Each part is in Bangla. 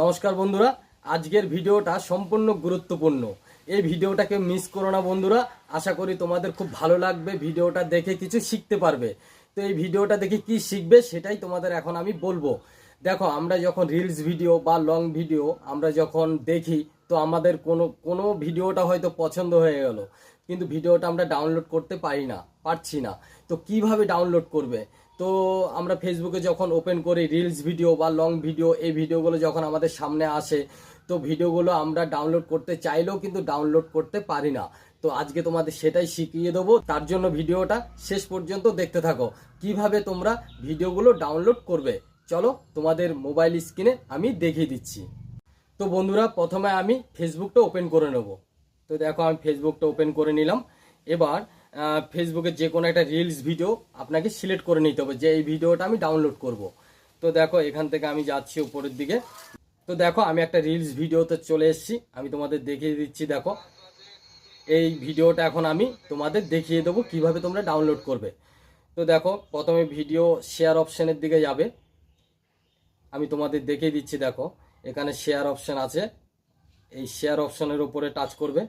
নমস্কার বন্ধুরা, আজকের ভিডিওটা সম্পূর্ণ গুরুত্বপূর্ণ। এই ভিডিওটাকে মিস করো না বন্ধুরা, আশা করি তোমাদের খুব ভালো লাগবে, ভিডিওটা দেখে কিছু শিখতে পারবে। তো এই ভিডিওটা দেখে কি শিখবে সেটাই তোমাদের এখন আমি বলব। দেখো, আমরা যখন রিলস ভিডিও বা লং ভিডিও আমরা যখন দেখি, তো আমাদের কোনো কোনো ভিডিওটা হয়তো পছন্দ হয়ে গেল। কিন্তু ভিডিওটা আমরা ডাউনলোড করতে পারি না, পারছি না। তো কীভাবে ডাউনলোড করবে? তো আমরা ফেসবুকে যখন ওপেন করি রিলস ভিডিও বা লং ভিডিও এই ভিডিওগুলো যখন আমাদের সামনে আসে, তো ভিডিওগুলো আমরা ডাউনলোড করতে চাইলেও কিন্তু ডাউনলোড করতে পারি না। তো আজকে তোমাদের সেটাই শিখিয়ে দেবো। তার জন্য ভিডিওটা শেষ পর্যন্ত দেখতে থাকো। কীভাবে তোমরা ভিডিওগুলো ডাউনলোড করবে? চলো তোমাদের মোবাইল স্ক্রিনে আমি দেখিয়ে দিচ্ছি। তো বন্ধুরা, প্রথমে আমি ফেসবুকটা ওপেন করে নেব। তো দেখো, আমি ফেসবুকটা ওপেন করে নিলাম। এবার ফেসবুকে যে কোনো একটা রিলস ভিডিও আপনাকে সিলেক্ট করে নিতে হবে, যে এই ভিডিওটা আমি ডাউনলোড করব। তো দেখো, এখান থেকে আমি যাচ্ছি উপরের দিকে। তো দেখো, আমি একটা রিলস ভিডিওতে চলে এসেছি। আমি তোমাদের দেখিয়ে দিচ্ছি, দেখো। এই ভিডিওটা এখন আমি তোমাদের দেখিয়ে দেবো কীভাবে তোমরা ডাউনলোড করবে। তো দেখো, প্রথমে ভিডিও শেয়ার অপশানের দিকে যাবে। আমি তোমাদের দেখিয়ে দিচ্ছি, দেখো। এখানে শেয়ার অপশান আছে। এই শেয়ার অপশনের উপরে টাচ করবে।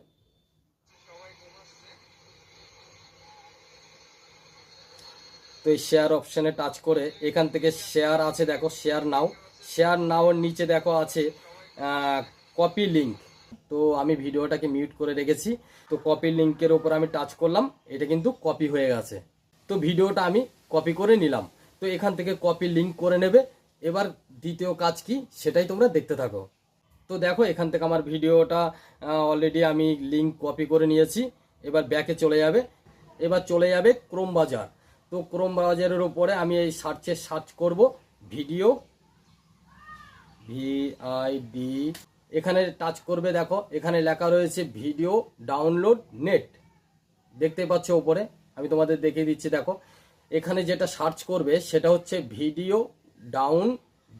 তো এই শেয়ার অপশনে টাচ করে এখান থেকে শেয়ার আছে দেখো শেয়ার নাও শেয়ার নাওর নিচে দেখো আছে কপি লিঙ্ক তো আমি ভিডিওটাকে মিউট করে রেখেছি। তো কপি লিঙ্কের উপর আমি টাচ করলাম, এটা কিন্তু কপি হয়ে গেছে। তো ভিডিওটা আমি কপি করে নিলাম। তো এখান থেকে কপি লিঙ্ক করে নেবে। এবার দ্বিতীয় কাজ কি, সেটাই তোমরা দেখতে থাকো। তো দেখো, এখান থেকে আমার ভিডিওটা অলরেডি আমি লিঙ্ক কপি করে নিয়েছি। এবার ব্যাকে চলে যাবে। এবার চলে যাবে ক্রোম বাজার তো ক্রোম বাজারের উপরে আমি এই সার্চে সার্চ করব ভিডিও। ভিআইডি এখানে টাচ করবে, দেখো, এখানে লেখা রয়েছে ভিডিও ডাউনলোড নেট দেখতে পাচ্ছ ওপরে আমি তোমাদের দেখিয়ে দিচ্ছি, দেখো। এখানে যেটা সার্চ করবে, সেটা হচ্ছে ভিডিও ডাউন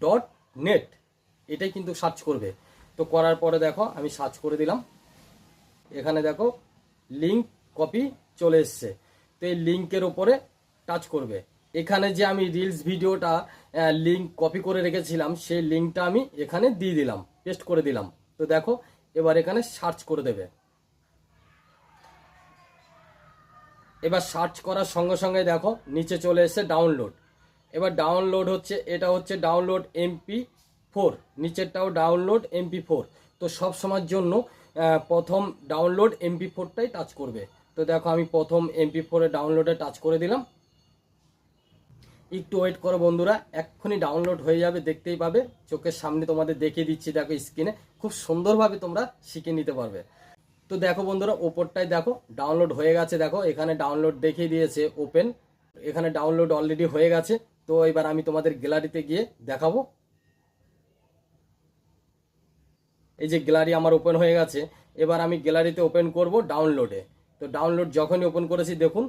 ডট নেট এটাই কিন্তু সার্চ করবে। তো করার পরে দেখো, আমি সার্চ করে দিলাম। এখানে দেখো লিঙ্ক কপি চলে এসছে। তো এই লিঙ্কের উপরে টাচ করবে। এখানে যে আমি রিলস ভিডিওটা লিঙ্ক কপি করে রেখেছিলাম, সেই লিঙ্কটা আমি এখানে দিয়ে দিলাম পেস্ট করে দিলাম। তো দেখো, এবার এখানে সার্চ করে দেবে। এবার সার্চ করার সঙ্গে সঙ্গে দেখো, নিচে চলে এসেছে ডাউনলোড এবার ডাউনলোড হচ্ছে, এটা হচ্ছে ডাউনলোড এমপি ফোর নিচেরটাও ডাউনলোড এমপি ফোর তো সব সময়ের জন্য প্রথম ডাউনলোড এমপি ফোরটাই টাচ করবে। তো দেখো আমি প্রথম এমপি ফোরে ডাউনলোডে টাচ করে দিলাম। একটু ওয়েট করো বন্ধুরা, এক্ষুনি ডাউনলোড হয়ে যাবে, দেখতেই পাবে। চোখের সামনে তোমাদের দেখিয়ে দিচ্ছি, দেখো স্ক্রিনে খুব সুন্দরভাবে তোমরা শিখে নিতে পারবে। তো দেখো বন্ধুরা, ওপরটায় দেখো ডাউনলোড হয়ে গেছে, দেখো। এখানে ডাউনলোড দেখিয়ে দিয়েছে ওপেন এখানে ডাউনলোড অলরেডি হয়ে গেছে। তো এবার আমি তোমাদের গ্যালারিতে গিয়ে দেখাবো। এই যে গ্যালারি আমার ওপেন হয়ে গেছে, এবার আমি গ্যালারিতে ওপেন করব ডাউনলোডে তো ডাউনলোড যখনই ওপেন করেছি, দেখুন।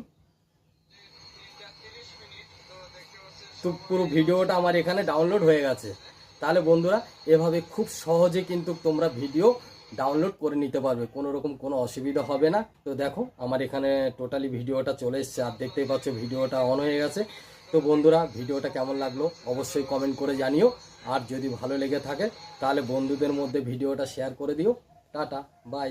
তো পুরো ভিডিওটা আমার এখানে ডাউনলোড হয়ে গেছে। তাহলে বন্ধুরা, এভাবে খুব সহজে কিন্তু তোমরা ভিডিও ডাউনলোড করে নিতে পারবে। কোনো রকম কোনো অসুবিধা হবে না। তো দেখো, আমার এখানে টোটালি ভিডিওটা চলে এসছে। আর দেখতেই পাচ্ছ, ভিডিওটা অন হয়ে গেছে। তো বন্ধুরা, ভিডিওটা কেমন লাগল অবশ্যই কমেন্ট করে জানিও। আর যদি ভালো লেগে থাকে তাহলে বন্ধুদের মধ্যে ভিডিওটা শেয়ার করে দিও। Tata bye